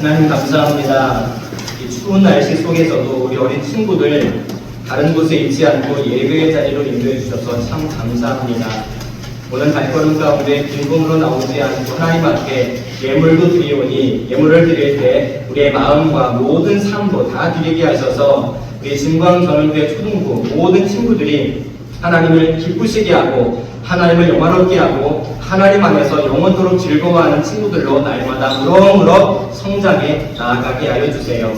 하나님 감사합니다. 이 추운 날씨 속에서도 우리 어린 친구들 다른 곳에 있지 않고 예배의 자리로 인도해 주셔서 참 감사합니다. 오늘 발걸음 가운데 빈금으로 나오지 않고 하나님 앞에 예물도 드리오니 예물을 드릴 때 우리의 마음과 모든 삶도 다 드리게 하셔서 우리 진광전원대 초등부 모든 친구들이 하나님을 기쁘시게 하고 하나님을 영화롭게 하고 하나님 안에서 영원토록 즐거워하는 친구들로 날마다 무럭무럭 성장해 나아가게 하여 주세요.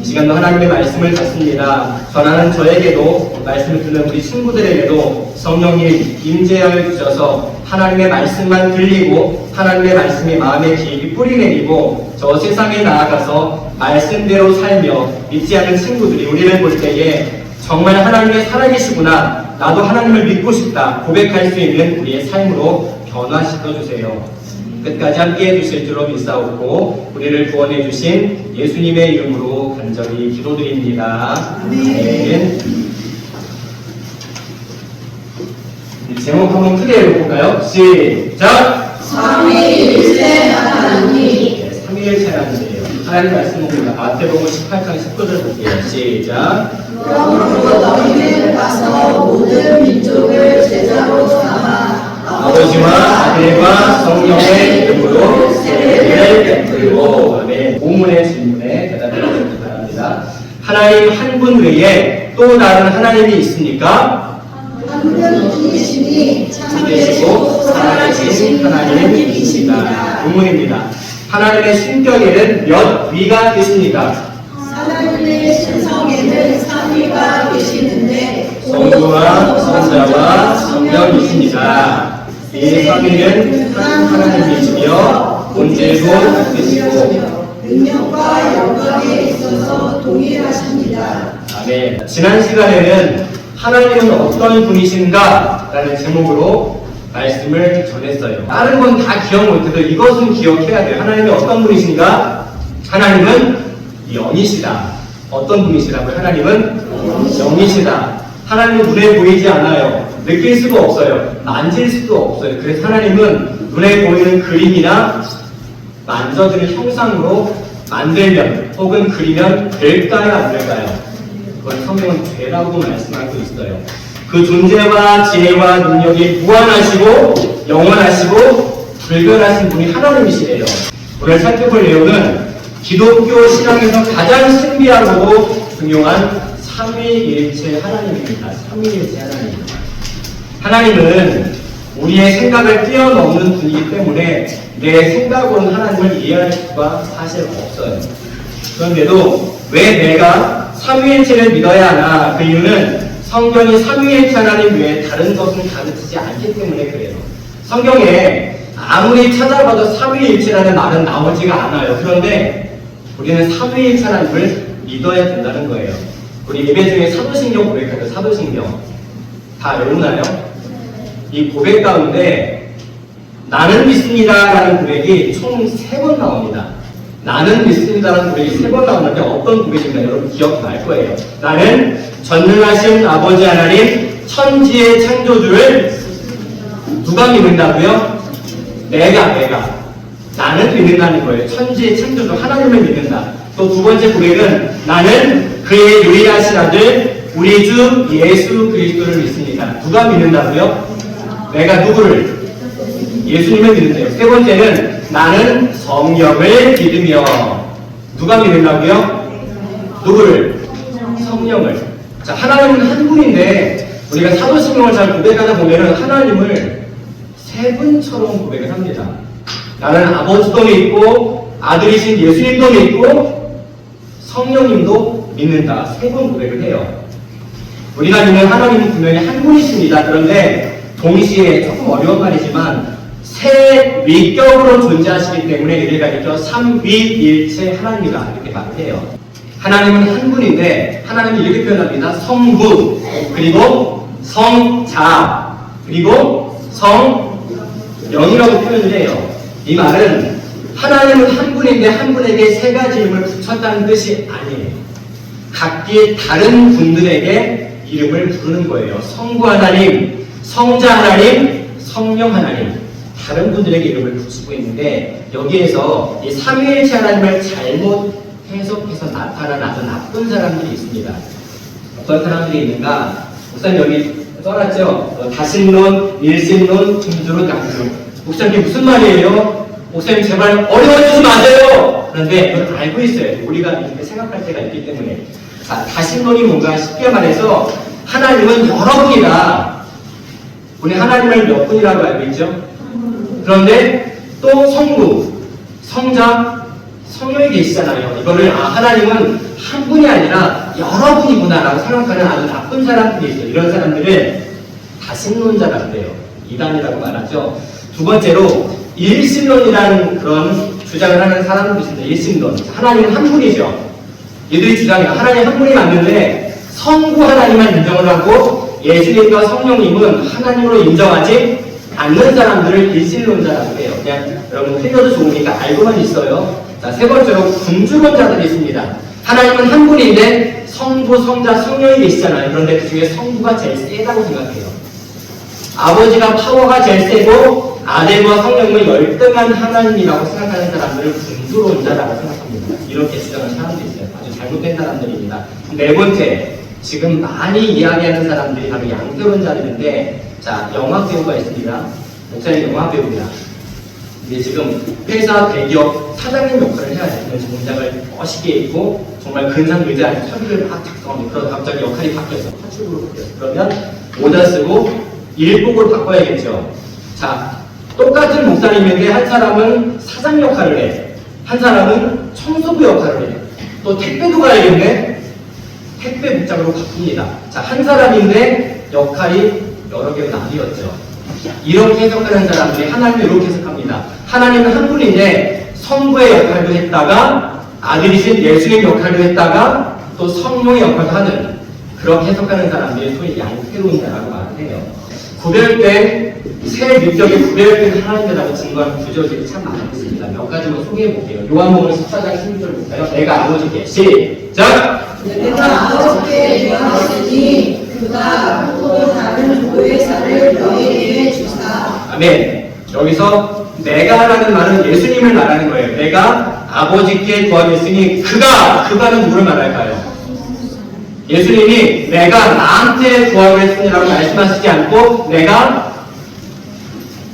이 시간도 하나님의 말씀을 받습니다. 전하는 저에게도 말씀을 듣는 우리 친구들에게도 성령님 임재하여 주셔서 하나님의 말씀만 들리고 하나님의 말씀이 마음에 깊이 뿌리내리고 저 세상에 나아가서 말씀대로 살며 믿지 않는 친구들이 우리를 볼 때에 정말 하나님의 살아계시구나 나도 하나님을 믿고 싶다 고백할 수 있는 우리의 삶으로 변화시켜 주세요. 끝까지 함께 해주실 줄로 믿사옵고 우리를 구원해 주신 예수님의 이름으로 간절히 기도드립니다. 이 제목 한번 크게 읽어볼까요? 시작! 삼위일체 하나님 네, 삼위일체 하나님이에요. 하나님 말씀 봅니다. 마태복음 18장 19절 볼게요. 시작! 그러므로 너희는 가서 모든 민족을 제자로 삼아 아버지와 아들과 성령의 이름으로 세례를 베풀고. 오문의 질문에 대답해 주시기 바랍니다. 하나님 한 분 외에 또 다른 하나님이 있습니까? 한분 분이시니 참되시고 살아계신 하나님이십니다. 오문입니다. 하나님의 신격에는 몇 위가 계십니까? 성부와 성자와 성령이십니다. 이 삼위는 한 하나님이시며 본질도 같으시고 능력과 영광에 있어서 동일하십니다. 아멘. 지난 시간에는 하나님은 어떤 분이신가? 라는 제목으로 말씀을 전했어요. 다른 건 다 기억 못해도 이것은 기억해야 돼요. 하나님이 어떤 분이신가? 하나님은 영이시다. 어떤 분이시라고요? 하나님은 영이시다. 하나님은 눈에 보이지 않아요. 느낄 수가 없어요. 만질 수도 없어요. 그래서 하나님은 눈에 보이는 그림이나 만져지는 형상으로 만들면 혹은 그리면 될까요? 안 될까요? 그건 성경은 되라고 말씀하고 있어요. 그 존재와 지혜와 능력이 무한하시고 영원하시고 불변하신 분이 하나님이시래요. 오늘 살펴볼 내용은 기독교 신앙에서 가장 신비하고 중요한 삼위일체 하나님입니다. 삼위일체 하나님. 하나님은 우리의 생각을 뛰어넘는 분이기 때문에 내 생각으로는 하나님을 이해할 수가 사실 없어요. 그런데도 왜 내가 삼위일체를 믿어야 하나? 그 이유는 성경이 삼위일체 하나님 외에 다른 것은 가르치지 않기 때문에 그래요. 성경에 아무리 찾아봐도 삼위일체라는 말은 나오지가 않아요. 그런데 우리는 삼위일체 하나님을 믿어야 된다는 거예요. 우리 예배 중에 사도신경 고백할 때 사도신경 다 외우나요? 이 고백 가운데 나는 믿습니다라는 고백이 총 세 번 나옵니다. 나는 믿습니다라는 고백이 세 번 나오는데 어떤 고백인가 여러분 기억날 거예요. 나는 전능하신 아버지 하나님 천지의 창조주를 누가 믿는다고요? 내가 내가 나는 믿는다는 거예요. 천지의 창조주 하나님을 믿는다. 또 두 번째 고백은 나는 그의 유일하신 아들 우리 주 예수 그리스도를 믿습니다. 누가 믿는다고요? 내가 누구를? 예수님을 믿는데요. 세 번째는 나는 성령을 믿으며 누가 믿는다고요? 누구를? 성령을. 자, 하나님은 한 분인데 우리가 사도신경을 잘 고백하다 보면은 하나님을 세 분처럼 고백을 합니다. 나는 아버지도 믿고 아들이신 예수님도 믿고 성령님도 믿는다. 세 번 고백을 해요. 우리가 믿는 하나님은 분명히 한 분이십니다. 그런데 동시에 조금 어려운 말이지만 세 위격으로 존재하시기 때문에 이를 가리켜 삼위일체 하나님이다 이렇게 말을 해요. 하나님은 한 분인데 하나님은 이렇게 표현합니다. 성부 그리고 성자 그리고 성영이라고 표현을 해요. 이 말은 하나님은 한 분인데 한 분에게 세 가지 이름을 붙였다는 뜻이 아니에요. 각기 다른 분들에게 이름을 부르는 거예요. 성부 하나님, 성자 하나님, 성령 하나님. 다른 분들에게 이름을 붙이고 있는데 여기에서 이 삼위일체 하나님을 잘못 해석해서 나타난 아주 나쁜 사람들이 있습니다. 어떤 사람들이 있는가? 목사님 여기 써놨죠? 어, 다신론, 일신론, 중주론, 양주론. 목사님 무슨 말이에요? 목사님 제발 어려워지지 마세요! 그런데 그걸 알고 있어요. 우리가 이렇게 생각할 때가 있기 때문에. 자, 다신론이 뭔가 쉽게 말해서 하나님은 여러 분이다. 우리 하나님을 몇 분이라고 알고 있죠? 그런데 또 성부, 성자, 성령이 계시잖아요. 이거를 아 하나님은 한 분이 아니라 여러 분이구나라고 생각하는 아주 나쁜 사람들이 있어요. 이런 사람들은 다신론자라고 해요. 이단이라고 말하죠. 두 번째로 일신론이라는 그런 주장을 하는 사람도 있습니다. 일신론. 하나님은 한 분이죠. 이들이 주장해요. 하나님 한 분이 맞는데 성부 하나님만 인정을 하고 예수님과 성령님은 하나님으로 인정하지 않는 사람들을 일신론자라고 해요. 그냥 여러분 틀려도 좋으니까 알고만 있어요. 자, 세 번째로 군주론자들이 있습니다. 하나님은 한 분인데 성부, 성자, 성령이 계시잖아요. 그런데 그 중에 성부가 제일 세다고 생각해요. 아버지가 파워가 제일 세고 아들과 성령은 열등한 하나님이라고 생각하는 사람들을 군주론자라고 생각합니다. 이렇게 주장하는 사람들이 있어요. 아주 잘못된 사람들입니다. 네 번째, 지금 많이 이야기하는 사람들이 바로 양태론 자들인데, 자, 영화 배우가 있습니다. 목사님 영화 배우입니다. 이제 지금 회사 대기업 사장님 역할을 해야 되는 공장을 멋있게 입고 정말 근상 의자에 서류를 막 작성하고 그러다 갑자기 역할이 바뀌어서 파출부로 바뀌어요. 그러면 모자 쓰고 일복을 바꿔야겠죠. 자, 똑같은 목사님인데 한 사람은 사장 역할을 해. 한 사람은 청소부 역할을 해. 또 택배도 가야겠네. 택배 목장으로 바꿉니다. 자, 한 사람인데 역할이 여러 개로 나뉘었죠. 이렇게 해석하는 사람들이 하나님을 이렇게 해석합니다. 하나님은 한 분인데 성부의 역할도 했다가 아들이신 예수님 역할도 했다가 또 성령의 역할도 하는 그렇게 해석하는 사람들이 소위 양태론자라고 말을 해요. 구별된 새 민족이 구별된 하나님이라고 증거하는 구절들이 참 많이 있습니다. 몇 가지만 소개해 볼게요. 요한복음 14장 16절 볼까요? 내가 아버지께 시작! 내가 아버지께 명하시니 그가 또 다른 보혜사를 너희에게 주사 아멘. 여기서 내가라는 말은 예수님을 말하는 거예요. 내가 아버지께 구하겠으니 그가 그가는 누구를 말할까요? 예수님이 내가 나한테 구하겠으니라고 말씀하시지 않고 내가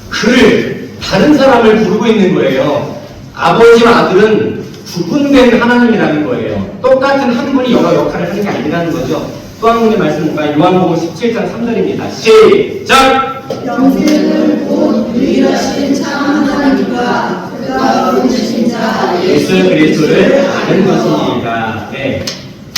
그를 다른 사람을 부르고 있는 거예요. 아버지와 아들은 구분된 하나님이라는 거예요. 똑같은 한 분이 여러 역할을 하는 게 아니라는 거죠. 또한 군데 말씀 볼까요? 요한복음 17장 3절입니다. 시작! 영생을 곧 유일하신 참 하나님과 그가 보내신 자 예수 그리스도를 아는. 네.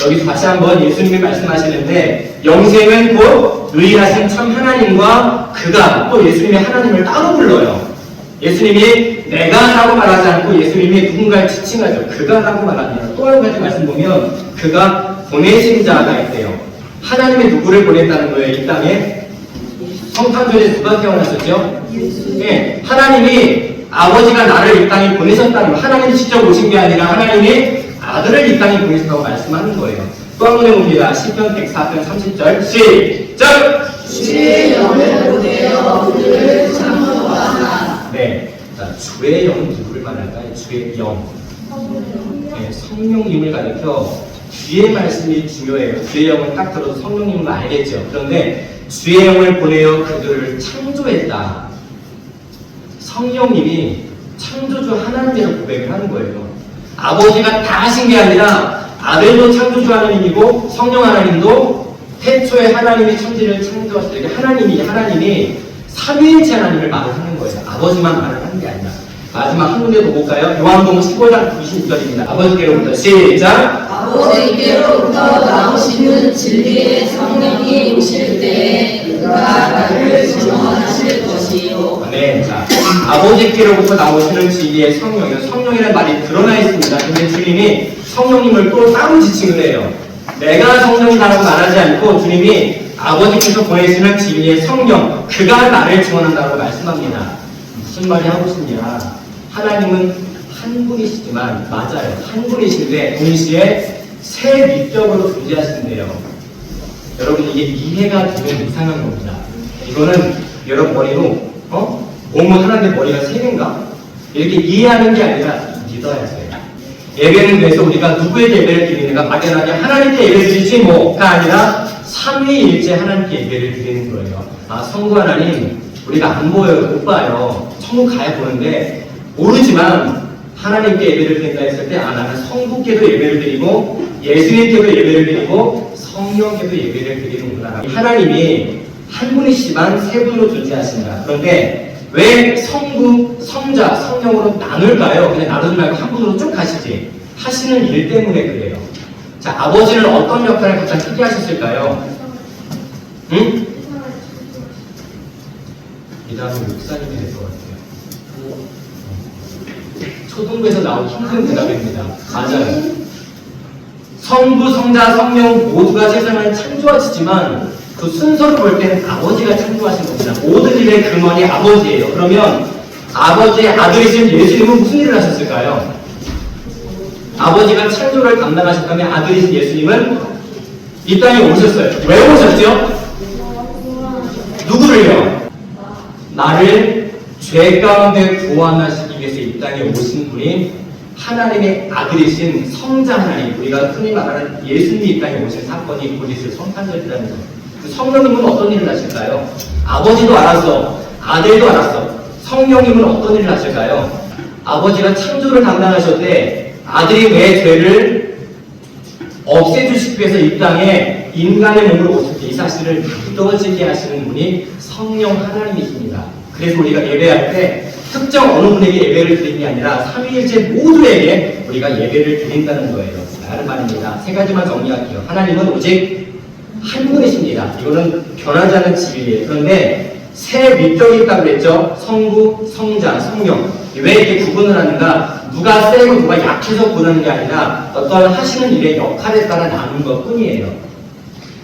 여기서 다시 한번 예수님이 말씀하시는데 영생은 곧 의하신 참 하나님과 그가 또 예수님이 하나님을 따로 불러요. 예수님이 내가라고 말하지 않고 예수님이 누군가를 지칭하죠. 그가라고 말합니다. 또 한 가지 말씀 보면 그가 보내신 자가 있대요. 하나님이 누구를 보냈다는 거예요. 이 땅에 성탄절에 누가 태어났었죠? 예, 하나님이 아버지가 나를 이 땅에 보내셨다는 거. 하나님이 직접 오신 게 아니라 하나님이 아들을 이 땅에 보내셨다고 말씀하는 거예요. 또 한 번 해봅니다. 10편 104편 30절 시작! 주의 영을 보내어 그들을 창조하사 네. 자, 주의 영은 누구를 말할까요? 주의 영. 네, 성령님을 가리켜 주의 말씀이 중요해요. 주의 영을 딱 들어도 성령님을 알겠죠. 그런데 주의 영을 보내어 그들을 창조했다. 성령님이 창조주 하나님이라고 고백을 하는 거예요. 아버지가 다 하신 게 아니라 아들도 창조주 하나님이고 성령 하나님도 태초에 하나님이 천지를 창조하실 때 하나님이 하나님이 삼위일체 하나님을 말을 하는 거예요. 아버지만 말을 하는 게 아니라 마지막 한 군데 더 볼까요? 요한복음 15장 96절입니다. 아버지께로부터 시작. 아버지께로부터 나오시는 진리의 성령이 오실 때에 그가 나를 증언하실 것이요 네, 자, 아버지께로부터 나오시는 진리의 성령이요. 성령이라는 말이 드러나 있습니다. 근데 주님이 성령님을 또 따로 지칭을 해요. 내가 성령이라고 말하지 않고 주님이 아버지께서 보내시는 진리의 성령, 그가 나를 증언한다고 말씀합니다. 무슨 말이 하고 싶냐? 하나님은 한 분이시지만 맞아요. 한 분이신데 동시에 세 미적으로 존재하시는데요. 여러분 이게 이해가 되면 이상한 겁니다. 이거는 여러분 머리로 어? 몸은 하나인데 머리가 세 개인가? 이렇게 이해하는 게 아니라 믿어야 돼요. 예배는 그래서 우리가 누구에게 예배를 드리는가 막연하게 하나님께 예배를 드리지 뭐가 아니라 삼위일체 하나님께 예배를 드리는 거예요. 아 성부 하나님 우리가 안 보여요 못 봐요 천국 가야 보는데 모르지만 하나님께 예배를 드린다 했을 때 아 나는 성부께도 예배를 드리고 예수님께도 예배를 드리고 성령께도 예배를 드리는구나. 하나님이 한 분이시지만 세 분으로 존재하신다. 그런데 왜 성부, 성자, 성령으로 나눌까요? 그냥 나누지 말고 한 분으로 쭉 가시지. 하시는 일 때문에 그래요. 자, 아버지는 어떤 역할을 가장 크게 하셨을까요? 응? 이 다음에 목사님이 될 것 같아요. 초등부에서 나온 힘든 대답입니다. 맞아요. 성부, 성자, 성령 모두가 세상을 창조하시지만 그 순서를 볼 때는 아버지가 창조하신 겁니다. 모든 일의 근원이 아버지예요. 그러면 아버지의 아들이신 예수님은 무슨 일을 하셨을까요? 아버지가 창조를 담당하셨다면 아들이신 예수님은 이 땅에 오셨어요. 왜 오셨죠? 누구를요? 나를 죄 가운데 구원하시기 위해서 이 땅에 오신 분이 하나님의 아들이신 성자 하나님, 우리가 흔히 말하는 예수님이 이 땅에 오신 사건이 곧 있을 성탄절이라는 것. 그 성령님은 어떤 일을 하실까요? 아버지도 알았어. 아들도 알았어. 성령님은 어떤 일을 하실까요? 아버지가 창조를 담당하셨대. 아들이 왜 죄를 없애주시기 위해서 이 땅에 인간의 몸으로 오셨지 이 사실을 믿어지게 하시는 분이 성령 하나님이십니다. 그래서 우리가 예배할 때 특정 어느 분에게 예배를 드리는 게 아니라 삼위일체 모두에게 우리가 예배를 드린다는 거예요. 다른 말입니다. 세 가지만 정리할게요. 하나님은 오직 한 분이십니다. 이거는 변하지 않는 진리예요. 그런데 세 밑격이 있다고 그랬죠. 성부, 성자, 성령. 왜 이렇게 구분을 하는가? 누가 세고 누가 약해서 보는 게 아니라 어떤 하시는 일의 역할에 따라 나눈 것 뿐이에요.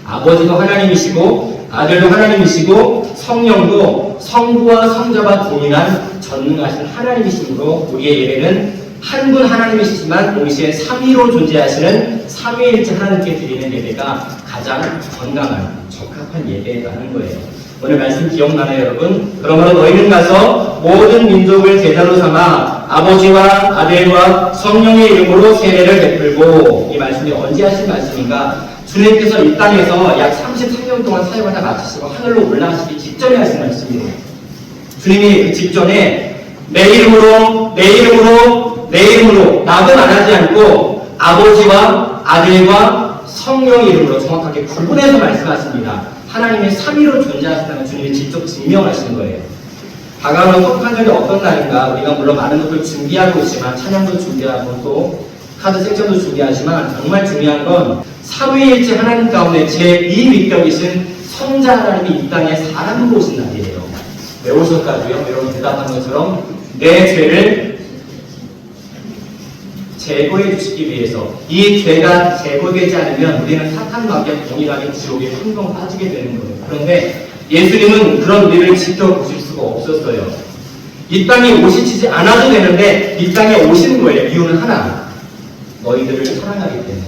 아버지도 하나님이시고 아들도 하나님이시고 성령도 성부와 성자와 동일한 전능하신 하나님이시므로 우리의 예배는 한 분 하나님이시지만 동시에 삼위로 존재하시는 삼위일체 하나님께 드리는 예배가 가장 건강한 적합한 예배라는 거예요. 오늘 말씀 기억나나요, 여러분? 그러므로 너희는 가서 모든 민족을 제자로 삼아 아버지와 아들과 성령의 이름으로 세례를 베풀고 이 말씀이 언제 하신 말씀인가? 주님께서 이 땅에서 약 33년 동안 사역을 다 마치시고 하늘로 올라가시기 직전에 하신 말씀이에요. 주님이 그 직전에 내 이름으로 내 이름으로 내 이름으로 낙은 안 하지 않고 아버지와 아들과 성령의 이름으로 정확하게 구분해서 말씀하십니다. 하나님의 삼위로 존재하신다는 주님이 직접 증명하시는 거예요. 다가오는 성탄절이 어떤 날인가 우리가 물론 많은 것을 준비하고 있지만 찬양도 준비하고 또 카드 섹션도 준비하지만 정말 중요한 건 삼위일체 하나님 가운데 제2 위격이신 성자 하나님이 이 땅에 사람으로 오신 날이에요. 왜 오셨다고요? 여러분 대답한 것처럼 내 죄를 제거해 주시기 위해서 이 죄가 제거되지 않으면 우리는 사탄과 함께 동일하게 지옥에 흥동 빠지게 되는 거예요. 그런데 예수님은 그런 우리를 지켜보실 수가 없었어요. 이 땅에 오시지 않아도 되는데 이 땅에 오시는 거예요. 이유는 하나. 너희들을 사랑하기 때문에.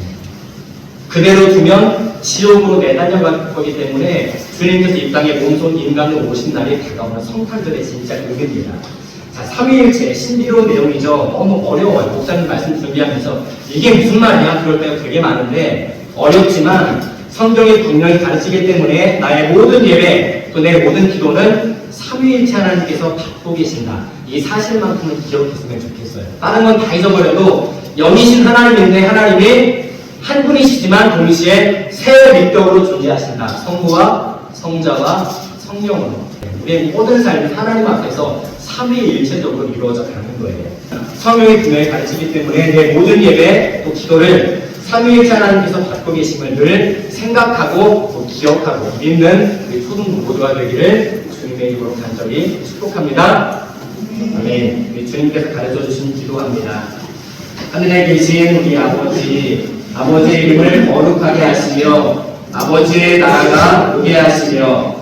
그대로 두면 지옥으로 매달려 갈 거기 때문에 주님께서 이 땅에 몸손 인간으로 오신 날이 다가오는 성탄절의 진짜 의미입니다. 자, 삼위일체 신비로운 내용이죠. 너무 어려워요. 목사님 말씀 준비하면서 이게 무슨 말이야? 그럴 때가 되게 많은데 어렵지만 성경이 분명히 가르치기 때문에 나의 모든 예배 또 내 모든 기도는 삼위일체 하나님께서 받고 계신다. 이 사실만큼은 기억했으면 좋겠어요. 다른 건 다 잊어버려도 영이신 하나님인데 하나님이 한 분이시지만 동시에 세 밑격으로 존재하신다. 성부와 성자와 성령으로. 우리의 모든 삶이 하나님 앞에서 삼위일체적으로 이루어져 가는 거예요. 성령이 분명히 가르치기 때문에 내 모든 예배 또 기도를 삼위일체 하나님께서 받고 계심을 늘 생각하고 또 기억하고 믿는 우리 초등 모두가 되기를 주님의 이름으로 간절히 축복합니다. 아멘. 우리 주님께서 가르쳐 주신 기도합니다. 하늘에 계신 우리 아버지, 아버지의 이름을 거룩하게 하시며 아버지의 나라가 오게 하시며